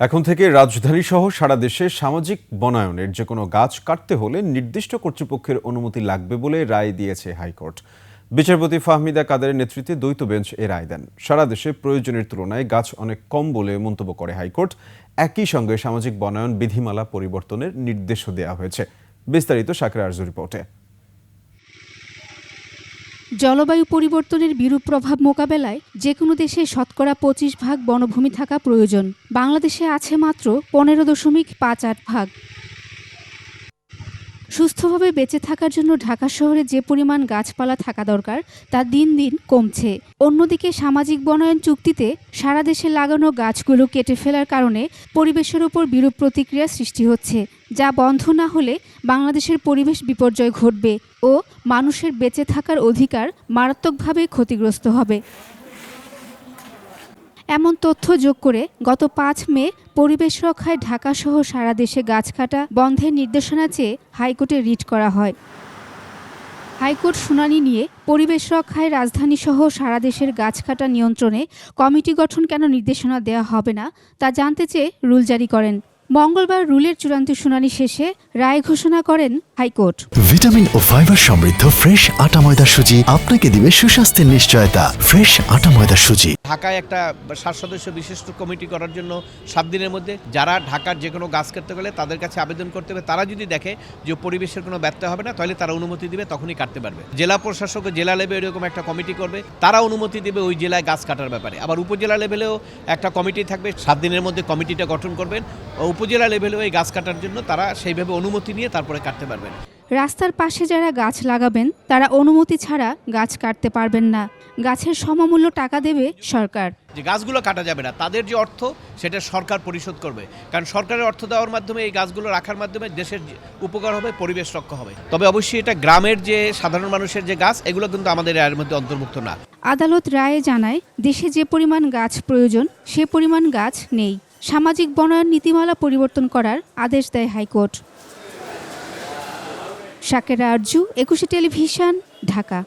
এখন থেকে রাজধানী সহ সারা দেশে সামাজিক বনায়নের যে কোনো গাছ কাটতে হলে নির্দিষ্ট কর্তৃপক্ষের অনুমতি লাগবে বলে রায় দিয়েছে হাইকোর্ট। বিচারপতি ফাহমিদা কাদের নেতৃত্বে দ্বৈত বেঞ্চ এ রায় দেন। সারা দেশে প্রয়োজনের তুলনায় গাছ অনেক কম বলে মন্তব্য করে হাইকোর্ট। একই সঙ্গে সামাজিক বনায়ন বিধিমালা পরিবর্তনের নির্দেশও দেওয়া হয়েছে। বিস্তারিত শাকরা আরজু রিপোর্টে। জলবায়ু পরিবর্তনের বিরূপ প্রভাব মোকাবেলায় যে কোনো দেশে শতকরা পঁচিশ ভাগ বনভূমি থাকা প্রয়োজন। বাংলাদেশে আছে মাত্র পনেরো দশমিক পাঁচ আট ভাগ। সুস্থভাবে বেঁচে থাকার জন্য ঢাকা শহরে যে পরিমাণ গাছপালা থাকা দরকার, তা দিন দিন কমছে। অন্যদিকে সামাজিক বনায়ন চুক্তিতে সারা দেশে লাগানো গাছগুলো কেটে ফেলার কারণে পরিবেশের উপর বিরূপ প্রতিক্রিয়া সৃষ্টি হচ্ছে, যা বন্ধ না হলে বাংলাদেশের পরিবেশ বিপর্যয় ঘটবে ও মানুষের বেঁচে থাকার অধিকার মারাত্মকভাবে ক্ষতিগ্রস্ত হবে। এমন তথ্য যোগ করে গত পাঁচ মে পরিবেশ রক্ষায় ঢাকাসহ সারা দেশে গাছ কাটা বন্ধের নির্দেশনা চেয়ে হাইকোর্টে রিট করা হয়। হাইকোর্ট শুনানি নিয়ে পরিবেশ রক্ষায় রাজধানীসহ সারা দেশের গাছ কাটা নিয়ন্ত্রণে কমিটি গঠন কেন নির্দেশনা দেওয়া হবে না তা জানতে চেয়ে রুল জারি করেন। মঙ্গলবার রুলের চূড়ান্ত শুনানি শেষে রায় ঘোষণা করেন হাইকোর্ট। ভিটামিন ও ফাইবার সমৃদ্ধ ফ্রেশ আটা ময়দা সুজি আপনাকে দিবে সুস্বাস্থ্যের নিশ্চয়তা। ফ্রেশ আটা ময়দা সুজি। ঢাকায় একটা সাত সদস্য বিশিষ্ট কমিটি করার জন্য সাত দিনের মধ্যে যারা ঢাকার যে কোনো গাছ কাটতে গেলে তাদের কাছে আবেদন করতে হবে তারা যদি দেখে যে পরিবেশের কোনো ব্যত্যয় হবে না তাহলে তারা অনুমতি দিবে তখনই কাটতে পারবে। জেলা প্রশাসক জেলা লেভেলে এরকম একটা কমিটি করবে তারা অনুমতি দেবে ওই জেলায় গাছ কাটার ব্যাপারে। আবার উপজেলা লেভেলেও একটা কমিটি থাকবে সাত দিনের মধ্যে কমিটিটা গঠন করবেন। ও উপজেলা লেভেলেও এই গাছ কাটার জন্য তারা সেইভাবে অনুমতি নিয়ে তারপরে কাটতে পারবেন রাস্তার পাশে যারা গাছ লাগাবেন তারা অনুমতি ছাড়া গাছ কাটতে পারবেন না। গাছের সমমূল্য টাকা দেবে সরকার। যে গাছগুলো কাটা যাবে না তাদের যে অর্থ সেটা সরকার পরিশোধ করবে। কারণ সরকারের অর্থ দেওয়ার মাধ্যমে এই গাছগুলো রাখার মাধ্যমে দেশের উপকার হবে পরিবেশ রক্ষা হবে। তবে অবশ্যই এটা গ্রামের যে সাধারণ মানুষের যে গাছ এগুলো কিন্তু আমাদের এর মধ্যে অন্তর্ভুক্ত না। আদালত রায়ে জানায় দেশে যে পরিমাণ গাছ প্রয়োজন সে পরিমাণ গাছ নেই। সামাজিক বনায়ন নীতিমালা পরিবর্তন করার আদেশ দেয় হাইকোর্ট। সাকেরা আরজু একুশে টেলিভিশন ঢাকা।